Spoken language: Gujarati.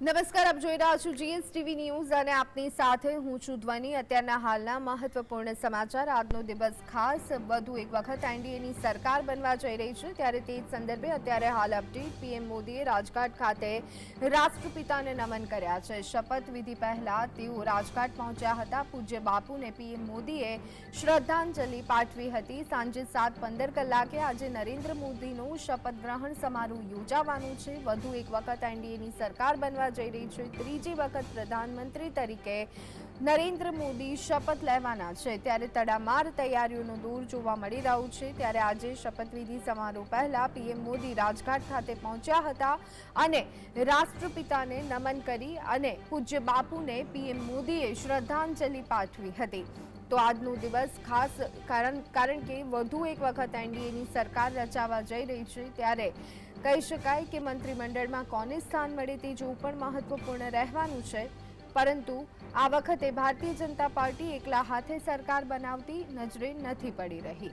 નમસ્કાર, આપ જોઈ રહ્યા છો જીએસટીવી ન્યૂઝ અને આપની સાથે હું છું ધ્વની. અત્યારના હાલના મહત્વપૂર્ણ સમાચાર. આજનો દિવસ ખાસ વધુ એક વખત એનડીએની સરકાર બનવા જઈ રહી છે. ત્યારે તે જ સંદર્ભે અત્યારે હાલ અપડેટ પીએમ મોદીએ રાજઘાટ ખાતે રાષ્ટ્રપિતાને નમન કર્યા છે. શપથવિધિ પહેલા તેઓ રાજઘાટ પહોંચ્યા હતા. પૂજ્ય બાપુને પીએમ મોદીએ શ્રદ્ધાંજલિ પાઠવી હતી. સાંજે સાત પંદર કલાકે આજે નરેન્દ્ર મોદીનું શપથ ગ્રહણ સમારોહ યોજાવાનું છે. વધુ એક વખત એનડીએની સરકાર બનવા જઈ રહી છે. ત્રીજી વખત પ્રધાનમંત્રી તરીકે નરેન્દ્ર મોદી શપથ લેવાના છે. ત્યારે તડામાર તૈયારીઓનું દૂર જોવા મળી રહ્યું છે. ત્યારે આજે શપથવિધિ સમારોહ પહેલા પીએમ મોદી રાજઘાટ ખાતે પહોંચ્યા હતા અને રાષ્ટ્રપિતાને નમન કરી અને પૂજ્ય બાપુને પીએમ મોદીએ શ્રદ્ધાંજલિ પાઠવી હતી. તો આજનો દિવસ ખાસ કારણ કારણ કે વધુ એક વખત એનડીએની સરકાર રચાવા જઈ રહી છે, ત્યારે કહી શકાય કે મંત્રીમંડળમાં કોને સ્થાન મળે તે જોવું પણ મહત્વપૂર્ણ રહેવાનું છે. પરંતુ આ વખતે ભારતીય જનતા પાર્ટી એકલા હાથે સરકાર બનાવતી નજરે નથી પડી રહી.